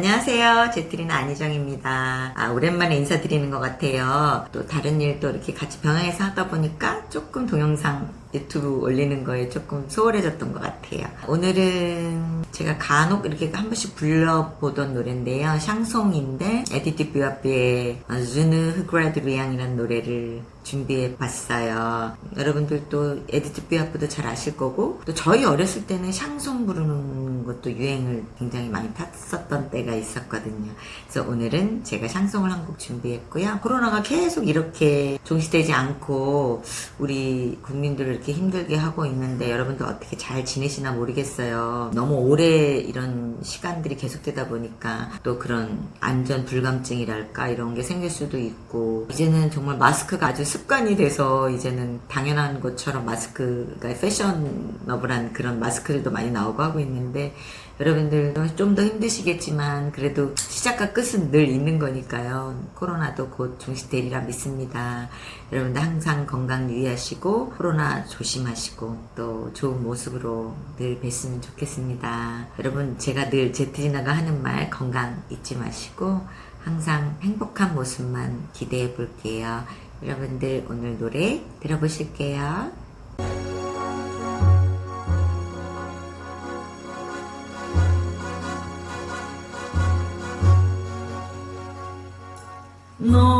안녕하세요. 제트리나 안희정입니다. 아, 오랜만에 인사드리는 것 같아요. 또 다른 일도 이렇게 같이 병행해서 하다 보니까 조금 동영상 유튜브 올리는 거에 조금 소홀해졌던 것 같아요. 오늘은 제가 간혹 이렇게 한 번씩 불러보던 노래인데요. 샹송인데 에디티 뷰아프의 주느 흐그라드 리앙이라는 노래를 준비해 봤어요. 여러분들 또 에디트 뷰아프도 잘 아실 거고 또 저희 어렸을 때는 샹송 부르는 것도 유행을 굉장히 많이 탔었던 때가 있었거든요. 그래서 오늘은 제가 샹송을 한 곡 준비했고요. 코로나가 계속 이렇게 종식되지 않고 우리 국민들을 이렇게 힘들게 하고 있는데 여러분들 어떻게 잘 지내시나 모르겠어요. 너무 오래 이런 시간들이 계속되다 보니까 또 그런 안전 불감증이랄까 이런 게 생길 수도 있고 이제는 정말 마스크가 아주 습관이 돼서 이제는 당연한 것처럼 마스크가 패셔너블한 그런 마스크들도 많이 나오고 하고 있는데 여러분들도 좀 더 힘드시겠지만 그래도 시작과 끝은 늘 있는 거니까요. 코로나도 곧 종식되리라 믿습니다. 여러분들 항상 건강 유의하시고 코로나 조심하시고 또 좋은 모습으로 늘 뵀으면 좋겠습니다. 여러분 제가 늘 제트리나가 하는 말 건강 잊지 마시고 항상 행복한 모습만 기대해 볼게요. 여러분들 오늘 노래 들어보실게요. Non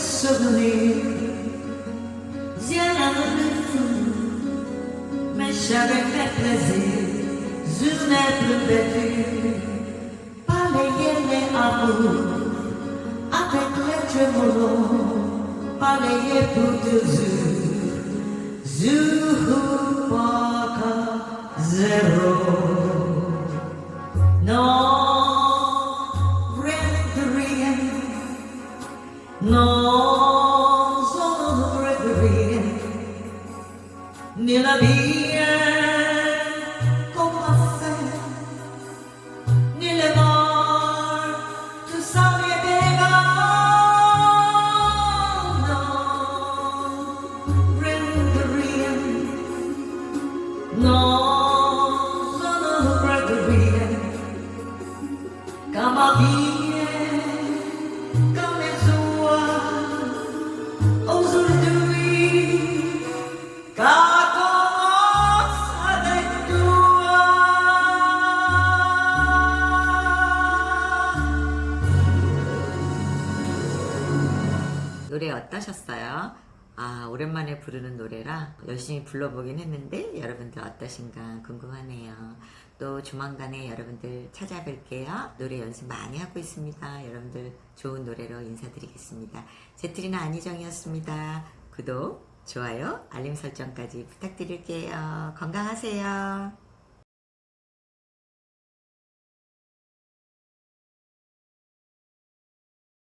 sığınır Ziyaranı bilsin Meşşebekler lezir Zünet müddetir Pale yerle avur Atekle çömuru Pale yer non sono dovrebbe venire nella via 노래 어떠셨어요? 아, 오랜만에 부르는 노래라 열심히 불러보긴 했는데 여러분들 어떠신가 궁금하네요. 또 조만간에 여러분들 찾아뵐게요. 노래 연습 많이 하고 있습니다. 여러분들 좋은 노래로 인사드리겠습니다. 제트리나 안희정이었습니다. 구독, 좋아요, 알림 설정까지 부탁드릴게요. 건강하세요.